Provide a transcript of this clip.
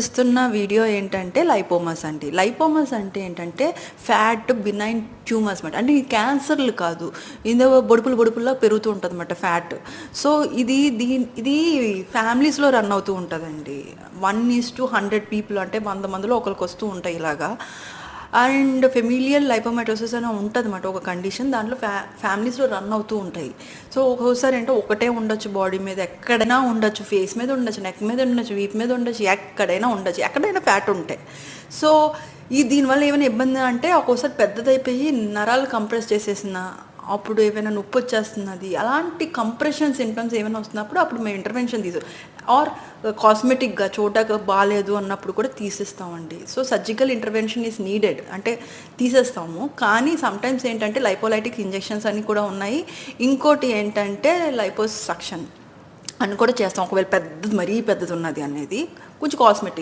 ఇస్తున్న వీడియో ఏంటంటే లైపోమస్ అండి. లైపోమస్ అంటే ఏంటంటే ఫ్యాట్ బినైన్ ట్యూమర్స్ అనమాట అంటే ఇది క్యాన్సర్లు కాదు. ఇందులో బొడుపులు బొడుపుల్లో పెరుగుతూ ఉంటుంది అనమాట ఫ్యాట్ సో ఇది దీ ఇది ఫ్యామిలీస్లో రన్ అవుతూ ఉంటుందండి. One is to hundred people అంటే వంద మందిలో ఒకరికి వస్తూ ఉంటాయి ఇలాగా. అండ్ ఫెమిలియల్ లైపోమెటోసిస్ అని ఉంటుంది అనమాట ఒక కండిషన్. దాంట్లో ఫ్యా ఫ్యామిలీస్లో రన్ అవుతూ ఉంటాయి. సో ఒక్కోసారి అంటే ఒకటే ఉండొచ్చు బాడీ మీద ఎక్కడైనా ఉండొచ్చు ఫేస్ మీద ఉండొచ్చు నెక్ మీద ఉండొచ్చు వీప్ మీద ఉండొచ్చు ఎక్కడైనా ఉండొచ్చు ఎక్కడైనా ఫ్యాట్ ఉంటాయి సో ఈ దీనివల్ల ఏమైనా ఇబ్బంది అంటే ఒక్కోసారి పెద్దదైపోయి నరాలు కంప్రెస్ చేసేసిన అప్పుడు ఏమైనా నొప్పి వచ్చేస్తున్నది అలాంటి కంప్రెషన్ సింటమ్స్ ఏమైనా వస్తున్నప్పుడు అప్పుడు మేము ఇంటర్వెన్షన్ తీసు ఆర్ కాస్మెటిక్గా చోటగా బాగాలేదు అన్నప్పుడు కూడా తీసేస్తామండి. So surgical intervention is needed అంటే తీసేస్తాము. కానీ సమ్టైమ్స్ ఏంటంటే లైపోలైటిక్ ఇంజెక్షన్స్ అని కూడా ఉన్నాయి. ఇంకోటి ఏంటంటే లైపోసక్షన్ అని కూడా చేస్తాం. ఒకవేళ పెద్దది మరీ పెద్దది ఉన్నది అనేది కొంచెం కాస్మెటిక్